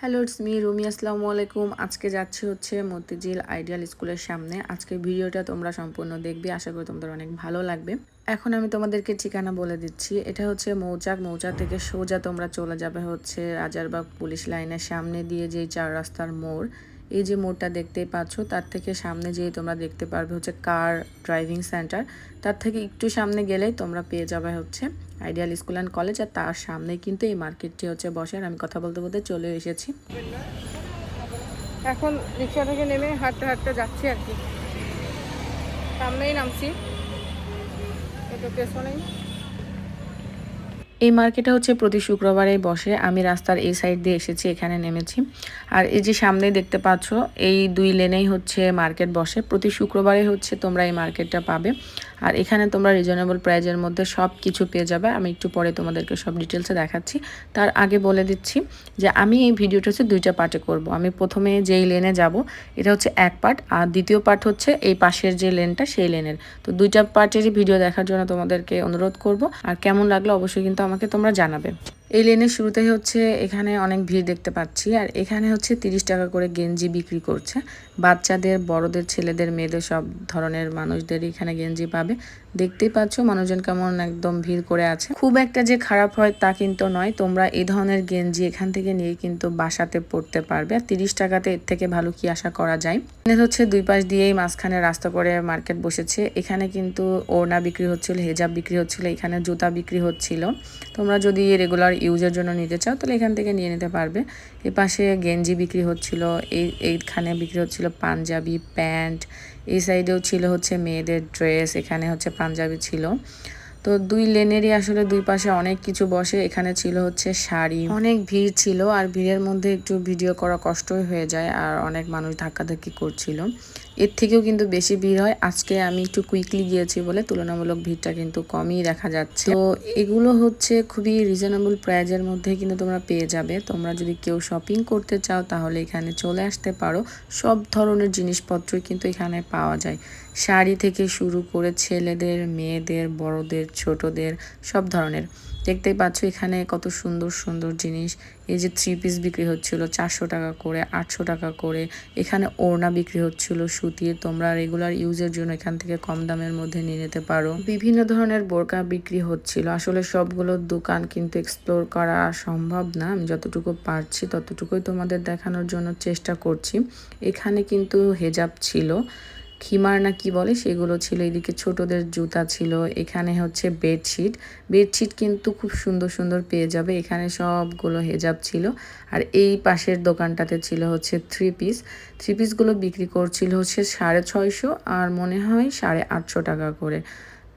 Hello, it's me Rumi, আসসালামু আলাইকুম। আজকে যাচ্ছি হচ্ছে মতিঝিল আইডিয়াল স্কুলের সামনে। আজকে ভিডিওটা তোমরা সম্পূর্ণ দেখবে, আশা করি তোমাদের অনেক ভালো লাগবে। এখন আমি তোমাদেরকে ঠিকানা বলে দিচ্ছি। এটা হচ্ছে মৌচাক। মৌচাক থেকে সোজা তোমরা চলে যাবে হচ্ছে রাজারবাগ পুলিশ লাইনের সামনে দিয়ে যেই চার রাস্তার মোড়। এই যে মোড়টা দেখতেই পাচ্ছ, তার থেকে সামনে যেয়ে তোমরা দেখতে পারবে হচ্ছে কার ড্রাইভিং সেন্টার। তার থেকে একটু সামনে গেলেই তোমরা পেয়ে যাবে হচ্ছে আইডিয়াল স্কুল অ্যান্ড কলেজ আর তার সামনে কিন্তু এই মার্কেটটি হচ্ছে বসে। আর আমি কথা বলতে বলতে চলে এসেছি। এখন রিক্সা থেকে নেমে হাঁটতে হাঁটতে যাচ্ছি আর কি। সামনেই নামছি। পেছনেই এই মার্কেটে হচ্ছে প্রতি শুক্রবারে বসে। আমি রাস্তার এই সাইড দিয়ে এসেছি এখানে নেমেছি। আর এই যে সামনে দেখতে পাচ্ছ এই দুই লেনেই হচ্ছে মার্কেট বসে। প্রতি শুক্রবারে হচ্ছে তোমরা এই মার্কেটটা পাবে। আর এখানে তোমরা রিজনেবল প্রাইজের মধ্যে সব কিছু পেয়ে যাবে। আমি একটু পরে তোমাদেরকে সব ডিটেলসে দেখাচ্ছি। তার আগে বলে দিচ্ছি যে আমি এই ভিডিওটা হচ্ছে দুইটা পার্টে করব। আমি প্রথমে যেই লেনে যাব, এটা হচ্ছে এক পার্ট আর দ্বিতীয় পার্ট হচ্ছে এই পাশের যে লেনটা সেই লেনের তো দুইটা পার্টেরই ভিডিও দেখার জন্য তোমাদেরকে অনুরোধ করব। আর কেমন লাগল অবশ্যই কিন্তু আমাকে তোমরা জানাবে। এই লেনের শুরুতেই হচ্ছে এখানে অনেক ভিড় দেখতে পাচ্ছি, আর এখানে হচ্ছে তিরিশ টাকা করে গেঞ্জি বিক্রি করছে। বাচ্চাদের, বড়দের, ছেলেদের, মেয়েদের সব ধরনের মানুষদের এখানে গেঞ্জি পাবে। দেখতেই পাচ্ছ, মানুষজন কেমন একদম ভিড় করে আছে। খুব একটা যে খারাপ হয় তা কিন্তু নয়, তোমরা এই ধরনের গেঞ্জি এখান থেকে নিয়ে কিন্তু বাসাতে পড়তে পারবে। আর তিরিশ টাকাতে এর থেকে ভালো কি আশা করা যায়? এখানে হচ্ছে দুই পাশ দিয়েই মাঝখানে রাস্তা করে মার্কেট বসেছে। এখানে কিন্তু ওড়না বিক্রি হচ্ছিল, হেজাব বিক্রি হচ্ছিল, এখানে জুতা বিক্রি হচ্ছিল। তোমরা যদি রেগুলার ইউজের জন্য নিতে চাও, তাহলে এখান থেকে নিয়ে নিতে পারবে। এ পাশে গেঞ্জি বিক্রি হচ্ছিল, এই, এইখানে বিক্রি হচ্ছিল পাঞ্জাবি, প্যান্ট এই সাইডেও ছিল হচ্ছে মেয়েদের ড্রেস এখানে হচ্ছে পাঞ্জাবি ছিল। তো দুই লেনেরই আসলে দুই পাশে অনেক কিছু বসে। এখানে ছিল হচ্ছে শাড়ি। অনেক ভিড় ছিল আর ভিড়ের মধ্যে একটু ভিডিও করা কষ্টই হয়ে যায় আর অনেক মানুষ ধাক্কাধাক্কি করছিল। এর থেকেও কিন্তু বেশি ভিড় হয়। আজকে আমি একটু কুইকলি গিয়েছি বলে তুলনামূলক ভিড়টা কিন্তু কমই দেখা যাচ্ছে। তো এগুলো হচ্ছে খুবই রিজনেবল প্রাইজের মধ্যে কিন্তু তোমরা পেয়ে যাবে। তোমরা যদি কেউ শপিং করতে চাও তাহলে এখানে চলে আসতে পারো। সব ধরনের জিনিসপত্রই কিন্তু এখানে পাওয়া যায়। শাড়ি থেকে শুরু করে ছেলেদের, মেয়েদের, বড়দের, ছোটদের, সব ধরনের। দেখতেই পাচ্ছ এখানে কত সুন্দর সুন্দর জিনিস। এই যে থ্রি পিস বিক্রি হচ্ছিল চারশো টাকা করে, আটশো টাকা করে। এখানে ওড়না বিক্রি হচ্ছিল সুতির তোমরা রেগুলার ইউজের জন্য এখান থেকে কম দামের মধ্যে নিয়ে নিতে পারো। বিভিন্ন ধরনের বোরকা বিক্রি হচ্ছিল। আসলে সবগুলো দোকান কিন্তু এক্সপ্লোর করা সম্ভব না। আমি যতটুকু পারছি ততটুকুই তোমাদের দেখানোর জন্য চেষ্টা করছি। এখানে কিন্তু হেজাব ছিল। খিমার না কি বলে, সেগুলো ছিল এদিকে ছোটদের জুতা ছিল, এখানে হচ্ছে বেডশিট। বেডশিট কিন্তু খুব সুন্দর সুন্দর পেয়ে যাবে, এখানে সবগুলো হেজাব ছিল। আর এই পাশের দোকানটাতে ছিল হচ্ছে থ্রি পিস থ্রি পিসগুলো বিক্রি করছিল হচ্ছে সাড়ে ছয়শো আর মনে হয় সাড়ে আটশো টাকা করে।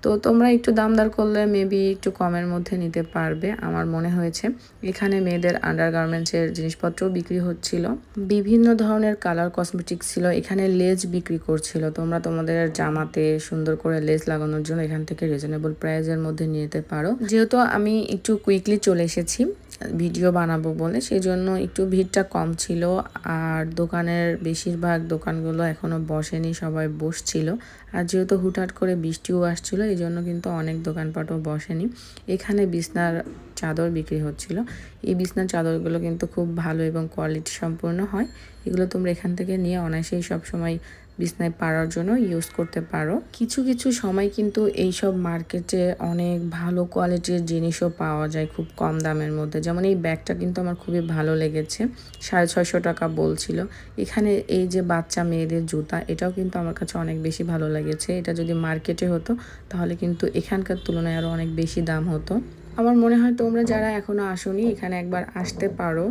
তো তোমরা একটু দামদার করলে মেবি একটু কমের মধ্যে নিতে পারবে, আমার মনে হয়েছে। এখানে মেয়েদের আন্ডারগার্মেন্টসের জিনিসপত্রও বিক্রি হচ্ছিল। বিভিন্ন ধরনের কালার কসমেটিক্স ছিল, এখানে লেজ বিক্রি করছিল। তোমরা তোমাদের জামাতে সুন্দর করে লেজ লাগানোর জন্য এখান থেকে রিজনেবল প্রাইজের মধ্যে নিতে পারো। যেহেতু আমি একটু কুইকলি চলে এসেছি ভিডিও বানাবো বলে। সেই জন্য একটু ভিড়টা কম ছিল। আর দোকানের বেশিরভাগ দোকানগুলো এখনও বসেনি, সবাই বসছিল। আর যেহেতু হুটহাট করে বৃষ্টিও আসছিল এই জন্য কিন্তু অনেক দোকানপাটও বসেনি। এখানে বিছনার চাদর বিক্রি হচ্ছিল। এই বিছনার চাদরগুলো কিন্তু খুব ভালো এবং কোয়ালিটি সম্পূর্ণ হয়। এগুলো তোমরা এখান থেকে নিয়ে অনায়াসেই সবসময় বিছনায় পাড়ার জন্য ইউজ করতে পারো। কিছু কিছু সময় কিন্তু এইসব মার্কেটে অনেক ভালো কোয়ালিটির জিনিসও পাওয়া যায় খুব কম দামের মধ্যে। যেমন এই ব্যাগটা কিন্তু আমার খুবই ভালো লেগেছে। সাড়ে ছয়শো টাকা বলছিল। এখানে এই যে বাচ্চা মেয়েদের জুতা, এটাও কিন্তু আমার কাছে অনেক বেশি ভালো লেগেছে। এটা যদি মার্কেটে হতো, তাহলে কিন্তু এখানকার তুলনায় আরও অনেক বেশি দাম হতো। আমার মনে হয় তোমরা যারা এখনও আসোনি, এখানে একবার আসতে পারো।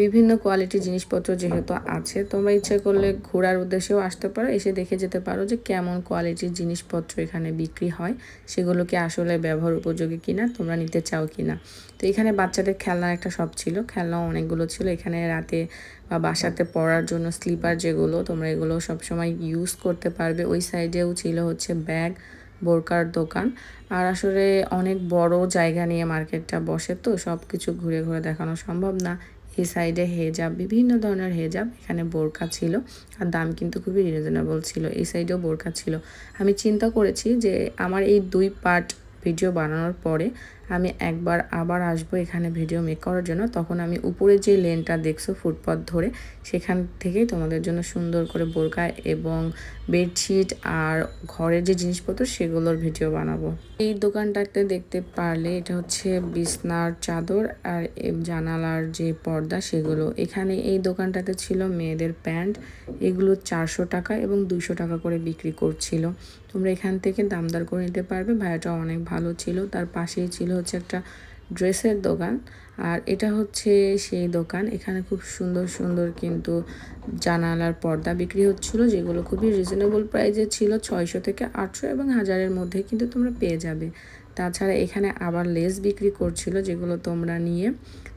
বিভিন্ন কোয়ালিটির জিনিসপত্র যেহেতু আছে, তোমরা ইচ্ছে করলে ঘোরার উদ্দেশ্যেও আসতে পারো, এসে দেখে যেতে পারো যে কেমন কোয়ালিটির জিনিসপত্র এখানে বিক্রি হয় সেগুলোকে আসলে ব্যবহার উপযোগী কিনা, তোমরা নিতে চাও কিনা। তো এখানে বাচ্চাদের খেলনার একটা শপ ছিল খেলনাও অনেকগুলো ছিল। এখানে রাতে বা বাসাতে পড়ার জন্য স্লিপার যেগুলো, তোমরা এগুলো সবসময় ইউজ করতে পারবে। ওই সাইডেও ছিল হচ্ছে ব্যাগ বোরকার দোকান। আর আসলে অনেক বড় জায়গা নিয়ে মার্কেটটা বসে তো সব কিছু ঘুরে ঘুরে দেখানো সম্ভব না। এই সাইডে হেজাব, বিভিন্ন ধরনের হেজাব এখানে বোরকা ছিল আর দাম কিন্তু খুবই রিজনেবল ছিল। এই সাইডেও বোরকা ছিল। আমি চিন্তা করেছি যে আমার এই দুই পার্ট ভিডিও বানানোর পরে আমি একবার আবার আসব এখানে ভিডিও মেক করার জন্য, তখন আমি উপরে যে লেনটা দেখছ ফুটপাথ ধরে, সেখান থেকেই তোমাদের জন্য সুন্দর করে বোরকা এবং বেডশিট আর ঘরের যে জিনিসপত্র, সেগুলোর ভিডিও বানাবো। এই দোকানটাতে দেখতে পারলে এটা হচ্ছে বিছনার চাদর আর জানালার যে পর্দা, সেগুলো। এখানে এই দোকানটাতে ছিল মেয়েদের প্যান্ট, এগুলো চারশো টাকা এবং দুইশো টাকা করে বিক্রি করছিল। তোমরা এখান থেকে দামদার করে নিতে পারবে। ভাইয়াটা অনেক ভালো ছিল, তার পাশেই ছিল হচ্ছে একটা ড্রেসের দোকান। আর এটা হচ্ছে সেই দোকান। এখানে খুব সুন্দর সুন্দর কিন্তু জানালার পর্দা বিক্রি হচ্ছিল, যেগুলো খুবই রিজনেবল প্রাইজে ছিল, ছয়শো থেকে আটশো এবং হাজারের মধ্যে কিন্তু তোমরা পেয়ে যাবে। তাছাড়া এখানে আবার লেস বিক্রি করছিল, যেগুলো তোমরা নিয়ে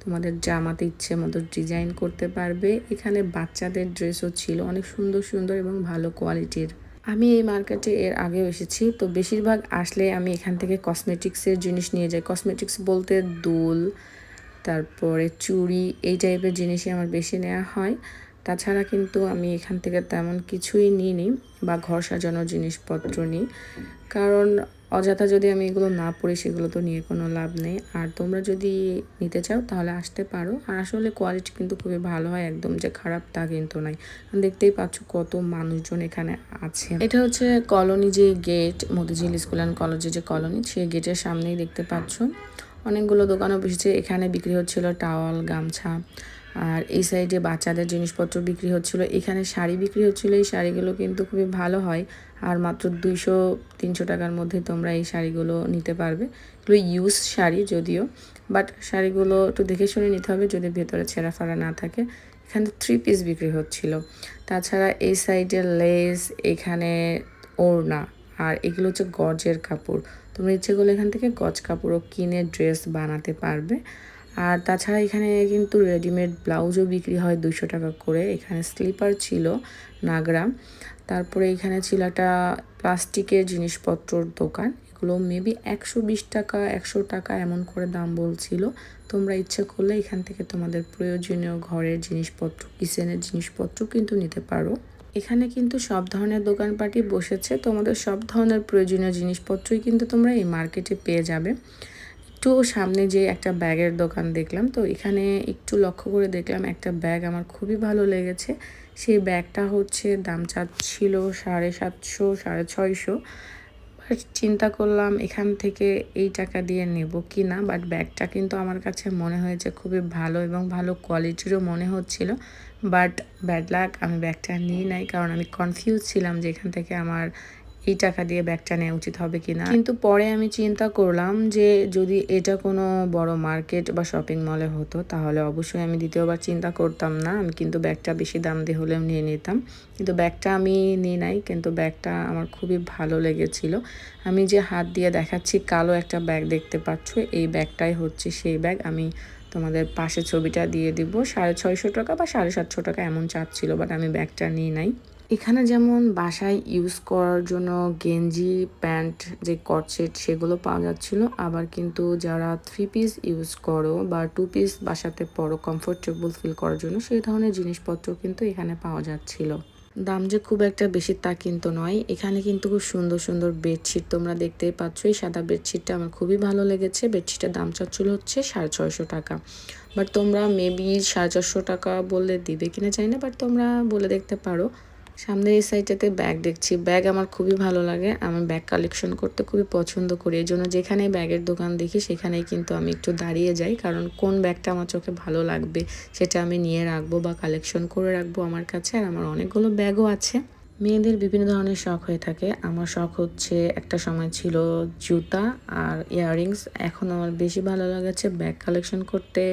তোমাদের জামাতে ইচ্ছে মতো ডিজাইন করতে পারবে। এখানে বাচ্চাদের ড্রেসও ছিল, অনেক সুন্দর সুন্দর এবং ভালো কোয়ালিটির আমি এই মার্কেটে এর আগেও এসেছি, তো বেশিরভাগ আসলে আমি এখান থেকে কসমেটিক্সের জিনিস নিয়ে যাই। কসমেটিক্স বলতে দুল, তারপরে চুড়ি, এই টাইপের জিনিসই আমার বেশি নেওয়া হয়। তাছাড়া কিন্তু আমি এখান থেকে তেমন কিছুই নিই নিই বা ঘর সাজানোর জিনিসপত্র নিই। কারণ অযথা যদি আমি এগুলো না পড়ি, সেগুলো তো নিয়ে কোনো লাভ নেই। আর তোমরা যদি নিতে চাও, তাহলে আসতে পারো। আর আসলে কোয়ালিটি কিন্তু খুবই ভালো হয়, একদম যে খারাপ তা কিন্তু নাই দেখতেই পাচ্ছ কত মানুষজন এখানে আছে। এটা হচ্ছে কলোনি যে গেট মতিঝিল স্কুল অ্যান্ড কলেজের যে কলোনি, সেই গেটের সামনেই দেখতে পাচ্ছ। অনেকগুলো দোকানও বসেছে। এখানে বিক্রি হচ্ছিল টাওয়াল গামছা। আর এই সাইডে বাচ্চাদের জিনিসপত্র বিক্রি হচ্ছিল, এখানে শাড়ি বিক্রি হচ্ছিল, এই শাড়িগুলো কিন্তু খুবই ভালো হয়। আর মাত্র দুইশো, তিনশো টাকার মধ্যে তোমরা এই শাড়িগুলো নিতে পারবে। এগুলো ইউজ শাড়ি যদিও বাট শাড়িগুলো একটু দেখে শুনে নিতে হবে যদি ভেতরে ছেঁড়া ফাড়া না থাকে। এখানে থ্রি পিস বিক্রি হচ্ছিল। তাছাড়া এই সাইডে লেস এখানে ওড়না, আর এগুলো হচ্ছে গজের কাপড়। তোমরা ইচ্ছে করলে এখান থেকে গজ কাপড়ও কিনে ড্রেস বানাতে পারবে। আর তাছাড়া এখানে কিন্তু রেডিমেড ব্লাউজও বিক্রি হয় দুশো টাকা করে। এখানে স্লিপার ছিল নাগরা। তারপরে এখানে ছিল একটা প্লাস্টিকের জিনিসপত্রর দোকান। এগুলো মেবি একশো বিশ টাকা, একশো টাকা এমন করে দাম বলছিল। তোমরা ইচ্ছে করলে এখান থেকে তোমাদের প্রয়োজনীয় ঘরের জিনিসপত্র, কিচেনের জিনিসপত্র কিন্তু নিতে পারো। এখানে কিন্তু সব ধরনের দোকানপাটি বসেছে। তোমাদের সব ধরনের প্রয়োজনীয় জিনিসপত্রই কিন্তু তোমরা এই মার্কেটে পেয়ে যাবে। একটু সামনে যে একটা ব্যাগের দোকান দেখলাম, তো এখানে একটু লক্ষ্য করে দেখলাম একটা ব্যাগ আমার খুবই ভালো লেগেছে। সেই ব্যাগটা হচ্ছে দাম চাচ্ছিল সাড়ে সাতশো, সাড়ে ছয়শো। বাট চিন্তা করলাম এখান থেকে এই টাকা দিয়ে নেব কি না বাট ব্যাগটা কিন্তু আমার কাছে মনে হয়েছে খুবই ভালো এবং ভালো কোয়ালিটিরও মনে হচ্ছিল। বাট ব্যাড লাক, আমি ব্যাগটা নিই নাই, কারণ আমি কনফিউজ ছিলাম যে এখান থেকে আমার এই টাকা দিয়ে ব্যাগটা নেওয়া উচিত হবে কি না কিন্তু পরে আমি চিন্তা করলাম যে যদি এটা কোনো বড় মার্কেট বা শপিং মলে হতো, তাহলে অবশ্যই আমি দ্বিতীয়বার চিন্তা করতাম না। আমি কিন্তু ব্যাগটা বেশি দাম দিয়ে হলেও নিয়ে নিতাম। কিন্তু ব্যাগটা আমি নিই নাই, কিন্তু ব্যাগটা আমার খুবই ভালো লেগেছিল। আমি যে হাত দিয়ে দেখাচ্ছি কালো একটা ব্যাগ দেখতে পাচ্ছ, এই ব্যাগটাই হচ্ছে সেই ব্যাগ। আমি তোমাদের পাশে ছবিটা দিয়ে দিব। সাড়ে ছয়শো টাকা বা সাড়ে সাতশো টাকা এমন চাচ্ছিল বাট আমি ব্যাগটা নিই নাই। এখানে যেমন বাসায় ইউজ করার জন্য গেঞ্জি, প্যান্ট যে কটসেট সেগুলো পাওয়া যাচ্ছিল, আবার কিন্তু যারা থ্রি পিস ইউজ করো বা টু পিস বাসাতে পরো কমফোর্টেবল ফিল করার জন্য সেই ধরনের জিনিসপত্র কিন্তু এখানে পাওয়া যাচ্ছিল। দাম যে খুব একটা বেশি তা কিন্তু নয়। এখানে কিন্তু খুব সুন্দর সুন্দর বেডশিট তোমরা দেখতেই পাচ্ছ। এই সাদা বেডশিটটা আমার খুবই ভালো লেগেছে। বেডশিটের দাম চাচ্ছিল হচ্ছে সাড়ে ছয়শো টাকা। বাট তোমরা মেবি সাড়ে চারশো টাকা বললে দিবে কিনা চাই না বাট তোমরা বলে দেখতে পারো। সামনে এই সাইডটাতে ব্যাগ দেখছি। ব্যাগ আমার খুবই ভালো লাগে। আমি ব্যাগ কালেকশন করতে খুবই পছন্দ করি। এই জন্য যেখানেই ব্যাগের দোকান দেখি, সেখানেই কিন্তু আমি একটু দাঁড়িয়ে যাই। কারণ কোন ব্যাগটা আমার চোখে ভালো লাগবে, সেটা আমি নিয়ে রাখব বা কালেকশন করে রাখব আমার কাছে। আর আমার অনেকগুলো ব্যাগও আছে। মেয়েদের বিভিন্ন ধরনের শখ হয়ে থাকে। আমার শখ হচ্ছে একটা সময় ছিল জুতা আর ইয়াররিংস। এখন আমার বেশি ভালো লাগাচ্ছে ব্যাগ কালেকশন করতে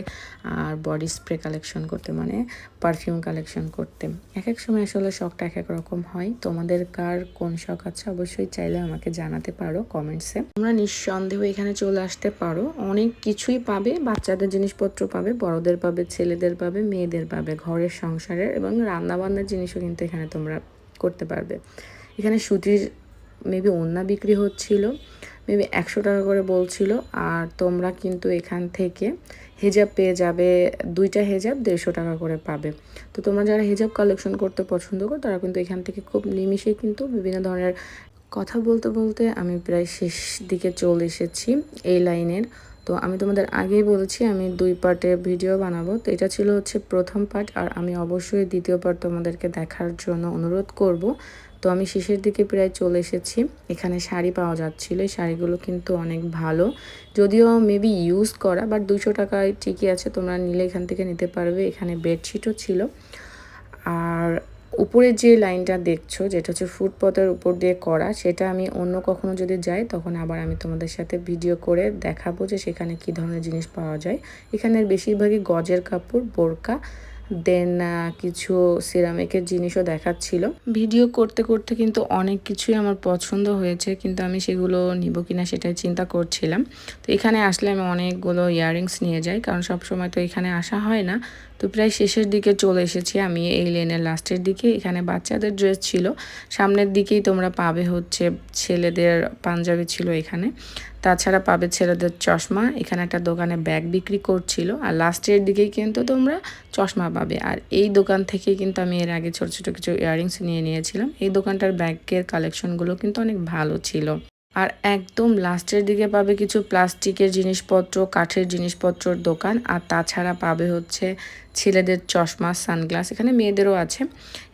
আর বডি স্প্রে কালেকশন করতে মানে পারফিউম কালেকশন করতে। এক এক সময় আসলে শখটা এক এক রকম হয়। তোমাদের কার কোন শখ আছে অবশ্যই চাইলে আমাকে জানাতে পারো কমেন্টসে। তোমরা নিঃসন্দেহ এখানে চলে আসতে পারো। অনেক কিছুই পাবে, বাচ্চাদের জিনিসপত্র পাবে, বড়দের পাবে, ছেলেদের পাবে, মেয়েদের পাবে, ঘরের সংসারের এবং রান্নাবান্নার জিনিসও কিন্তু এখানে তোমরা করতে পারবে। এখানে সুতির মেবি ওন্না বিক্রি হচ্ছিল মেবি একশো টাকা করে বলছিল, আর তোমরা কিন্তু এখান থেকে হেজাব পেয়ে যাবে, দুইটা হেজাব দেড়শো টাকা করে পাবে। তো তোমরা যারা হেজাব কালেকশন করতে পছন্দ করো, তারা কিন্তু এখান থেকে খুব নিমিশেই কিন্তু বিভিন্ন ধরনের কথা বলতে বলতে আমি প্রায় শেষ দিকে চলে এসেছি এই লাইনের। তো আমি তোমাদের আগেই বলেছি, আমি দুই পার্টে ভিডিও বানাবো। তো এটা ছিল হচ্ছে প্রথম পার্ট, আর আমি অবশ্যই দ্বিতীয় পার্ট তোমাদেরকে দেখার জন্য অনুরোধ করব। তো আমি শেষের দিকে প্রায় চলে এসেছি, এখানে শাড়ি পাওয়া যাচ্ছিল। এই শাড়িগুলো কিন্তু অনেক ভালো। যদিও মেবি ইউজ করা বাট দুশো টাকায় ঠিকই আছে, তোমরা নিলে এখান থেকে নিতে পারবে। এখানে বেডশিটও ছিল। আর উপরের যে লাইনটা দেখছ, যেটা হচ্ছে ফুটপথের উপর দিয়ে করা, সেটা আমি অন্য কখনো যদি যাই, তখন আবার আমি তোমাদের সাথে ভিডিও করে দেখাবো যে সেখানে কি ধরনের জিনিস পাওয়া যায়। এখানের বেশিরভাগই গজের কাপড়, বোরকা, দেন কিছু সিরামিকের জিনিসও দেখাচ্ছিল। ভিডিও করতে করতে কিন্তু অনেক কিছুই আমার পছন্দ হয়েছে, কিন্তু আমি সেগুলো নিব কিনা সেটাই চিন্তা করছিলাম। তো এখানে আসলে আমি অনেকগুলো ইয়াররিংস নিয়ে যাই, কারণ সব সময় তো এখানে আসা হয় না। তো প্রায় শেষের দিকে চলে এসেছি আমি এই লেনের লাস্টের দিকে। এখানে বাচ্চাদের ড্রেস ছিল। সামনের দিকেই তোমরা পাবে হচ্ছে ছেলেদের পাঞ্জাবি ছিল এখানে। তাছাড়া পাবে ছেলেদের চশমা। এখানে একটা দোকানে ব্যাগ বিক্রি করছিল। আর লাস্টের দিকেই কিন্তু তোমরা চশমা পাবে। আর এই দোকান থেকেই কিন্তু আমি এর আগে ছোট ছোট কিছু ইয়াররিংস নিয়ে নিয়েছিলাম। এই দোকানটার ব্যাগের কালেকশনগুলো কিন্তু অনেক ভালো ছিল। আর একদম লাস্টের দিকে পাবে কিছু প্লাস্টিকের জিনিসপত্র, কাঠের জিনিসপত্রর দোকান। আর তাছাড়া পাবে হচ্ছে ছেলেদের চশমা, সানগ্লাস, এখানে মেয়েদেরও আছে।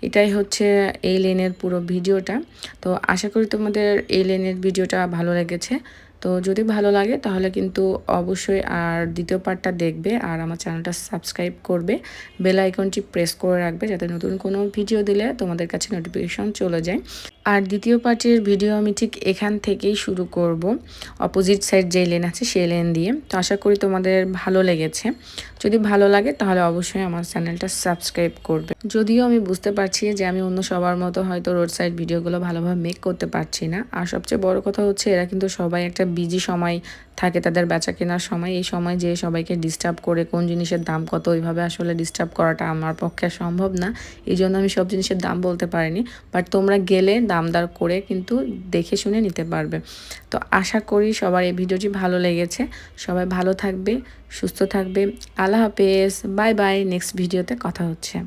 এটাই হচ্ছে এই লেনের পুরো ভিডিওটা। তো আশা করি তোমাদের এই লেনের ভিডিওটা ভালো লেগেছে। তো যদি ভালো লাগে তাহলে কিন্তু অবশ্যই আর দ্বিতীয় পার্টটা দেখবে আর আমার চ্যানেলটা সাবস্ক্রাইব করবে। বেল আইকনটি প্রেস করে রাখবে যাতে নতুন কোনো ভিডিও দিলে তোমাদের কাছে নোটিফিকেশন চলে যায়। আর দ্বিতীয় পার্টের ভিডিও আমি ঠিক এখান থেকেই শুরু করব। অপোজিট সাইড যে লেন আছে সেই লেন দিয়ে। তো আশা করি তোমাদের ভালো লেগেছে। যদি ভালো লাগে তাহলে অবশ্যই আমার চ্যানেলটা সাবস্ক্রাইব করবে। যদিও আমি বুঝতে পারছি যে আমি অন্য সবার মতো হয়তো রোড সাইড ভিডিওগুলো ভালোভাবে মেক করতে পারছি না। আর সবচেয়ে বড় কথা হচ্ছে এরা কিন্তু সবাই একটা বিজি সময় থাকে তাদের বেচা কেনার সময়, এই সময় যে সবাইকে ডিস্টার্ব করে কোন জিনিসের দাম কত, ওইভাবে আসলে ডিস্টার্ব করাটা আমার পক্ষে সম্ভব না। এই জন্য আমি সব জিনিসের দাম বলতে পারিনি বাট তোমরা গেলে দামদার করে কিন্তু দেখে শুনে নিতে পারবে। তো আশা করি সবার এই ভিডিওটি ভালো লেগেছে। সবাই ভালো থাকবে, সুস্থ থাকবে। আল্লাহ হাফেজ, বাই বাই নেক্সট ভিডিওতে কথা হচ্ছে।